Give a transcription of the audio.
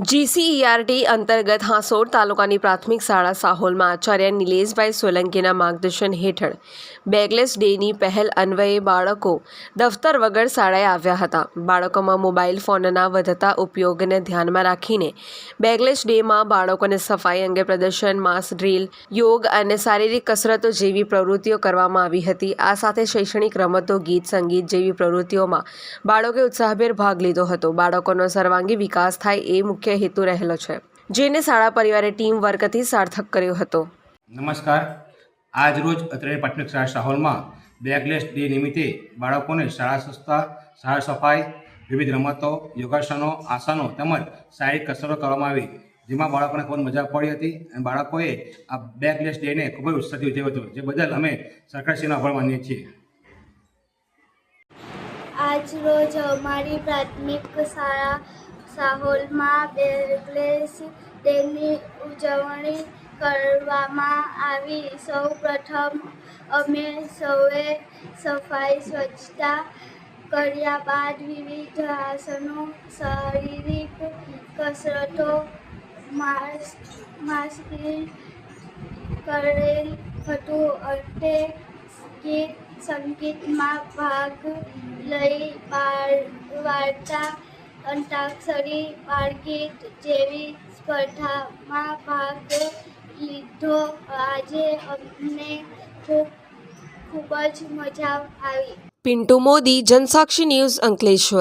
GCERT અંતર્ગત હાંસોડ તાલુકાની પ્રાથમિક શાળા સાહોલમાં આચાર્ય નિલેશભાઈ સોલંકીના માર્ગદર્શન હેઠળ બેગલેસ ડેની પહેલ અન્વયે બાળકો દફતર વગર શાળાએ આવ્યા હતા. બાળકોમાં મોબાઈલ ફોનના વધતા ઉપયોગને ધ્યાનમાં રાખીને બેગલેસ ડેમાં બાળકોને સફાઈ અંગે પ્રદર્શન, માસ ડ્રીલ, યોગ અને શારીરિક કસરતો જેવી પ્રવૃત્તિઓ કરવામાં આવી હતી. આ સાથે શૈક્ષણિક રમતો, ગીત સંગીત જેવી પ્રવૃત્તિઓમાં બાળકોએ ઉત્સાહભેર ભાગ લીધો હતો. બાળકોનો સર્વાંગી વિકાસ થાય એ મુખ્ય હેતુ રહેલો છે જેને શાળા પરિવારે ટીમ વર્કથી સાર્થક કર્યો હતો. નમસ્કાર. આજ રોજ અત્રે પ્રાથમિક શાળા સાહોલમાં બેગલેસ ડે નિમિત્તે બાળકોને શાળા સ્વચ્છતા શાળા સફાઈ વિવિધ રમતો યોગાસનો આસનો તેમજ શારીરિક કસરતો કરવામાં આવી જેમાં બાળકોને ખૂબ મજા પડી હતી અને બાળકોએ આ બેગલેસ ડેને ખૂબ જ ઉત્સાહથી ઉજવ્યો હતો જે બદલ અમે સરકારશ્રીનો આભાર માનીએ છીએ. આજ રોજ અમારી પ્રાથમિક શાળા સાહોલમાં બેગલેસ ડેની ઉજવણી કરવામાં આવી. સૌ પ્રથમ અમે સૌએ સફાઈ, સ્વચ્છતા કર્યા બાદ વિવિધ આસનો, શારીરિક કસરતો માસ માસ્કિંગ કરેલ હતું. અંતે ગીત સંગીતમાં ભાગ લઈ વાર્તા અંતાક્ષરી બાળગીત જેવી સ્પર્ધામાં ભાગ લીધો. આજે અમને ખૂબ ખૂબ જ મજા આવી. પિન્ટુ મોદી, જનસાક્ષી ન્યૂઝ અંકલેશ્વર.